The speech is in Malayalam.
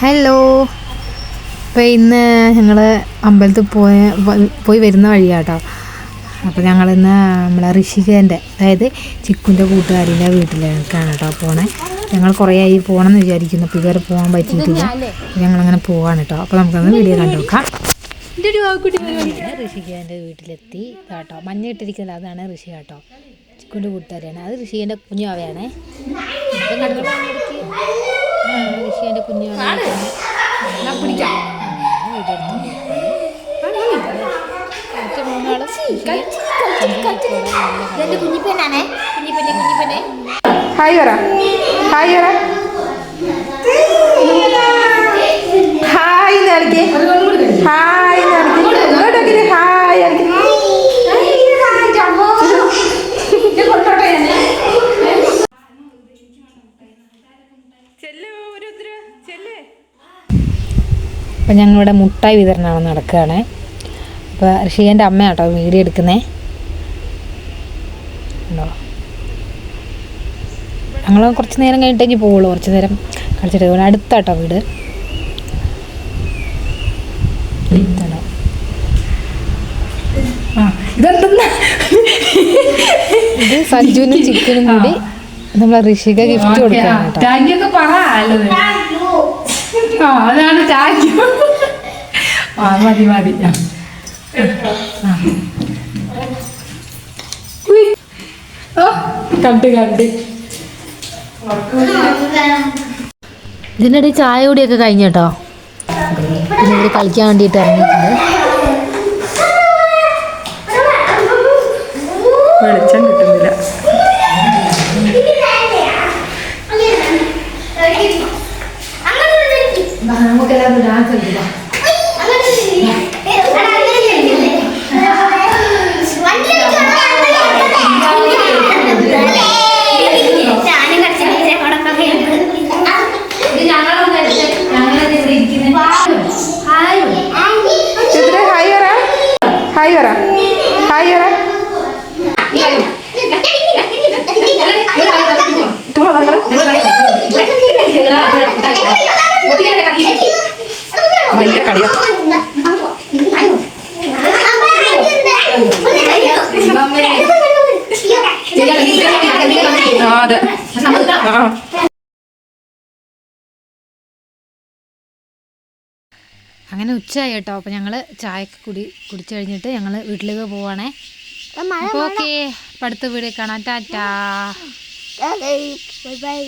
ഹലോ അപ്പോൾ ഇന്ന് ഞങ്ങൾ അമ്പലത്തിൽ പോയ പോയി വരുന്ന വഴിയാട്ടോ. അപ്പോൾ ഞങ്ങളിന്ന് നമ്മളെ ഋഷികേന്റെ അതായത് ചിക്കുന്റെ കൂട്ടുകാരിന്റെ വീട്ടിലേക്കാണ് കേട്ടോ പോണേ. ഞങ്ങൾ കുറേ ആയി പോകണം എന്ന് വിചാരിക്കുന്നു. അപ്പോൾ ഇതുവരെ പോകാൻ പറ്റിയിട്ടില്ല. ഞങ്ങളങ്ങനെ പോവാണ് കേട്ടോ അപ്പോൾ നമുക്കൊന്ന് വീഡിയോ കണ്ടു നോക്കാം. ഋഷികേന്റെ വീട്ടിലെത്തി. കേട്ടോ മഞ്ഞ ഇട്ടിരിക്കുന്നത് അതാണ് ഋഷി കേട്ടോ. ചിക്കുന്റെ കൂട്ടുകാരിയാണ്. അത് ഋഷികേന്റെ കുഞ്ഞാവയാണേ ഇപ്പം കണ്ടോ? കുഞ്ഞാവയാണ് പിടിക്കാം. മറ്റേ മൂന്നാൾ കുഞ്ഞിപ്പെണ്ണാണേ കുഞ്ഞിപ്പെണ്ണെ കുഞ്ഞിപ്പെണ്ണെ ഹായ് പറ ഹായ് പറ ഹായ് നടക്കേ ഹായ് നടക്കേ ഇങ്ങോട്ടൊക്കെ ഹായ് നടക്കേ അപ്പം ഞങ്ങളിവിടെ മുട്ടായി വിതരണമാണ് നടക്കുകയാണ്. അപ്പോൾ ഋഷികേന്റെ അമ്മ കേട്ടോ വീഡിയോ എടുക്കുന്നേ. ഉണ്ടോ? ഞങ്ങൾ കുറച്ച് നേരം കഴിഞ്ഞിട്ട് ഇനി പോവുള്ളൂ. കുറച്ച് നേരം കളിച്ചിട്ട് ഇവിടെ അടുത്താട്ടോ വീട്. ഇത് സഞ്ജുവിനും ചിക്കനും കൂടി നമ്മളെ ഋഷിക ഗിഫ്റ്റ് കേട്ടോ. അല്ലത് ആ അതാണ് ചാക്കി ആ മതി മതി. ഓ കണ്ട് കണ്ട്. ഇതിന്റെ ഇടയിൽ ചായ കൂടിയൊക്കെ കഴിഞ്ഞു കേട്ടോ. ഇവർ കളിക്കാൻ വേണ്ടിയിട്ട് ഇറങ്ങിയിട്ടുണ്ട്. വെളിച്ചം കിട്ടുന്നില്ല. ഹായ്. പറ ഹായ് പറ ഹായ് പറ ഭയങ്കര കളിയാ. അതെ. ആ. അങ്ങനെ ഉച്ചയായി കേട്ടോ. അപ്പോൾ ഞങ്ങൾ ചായയൊക്കെ കുടി കുടിച്ചു കഴിഞ്ഞിട്ട് ഞങ്ങൾ വീട്ടിലേക്ക് പോവാണേ. അപ്പോൾ ഓക്കെ. അടുത്ത വീട് കാണാം. ടാറ്റാ. Bye bye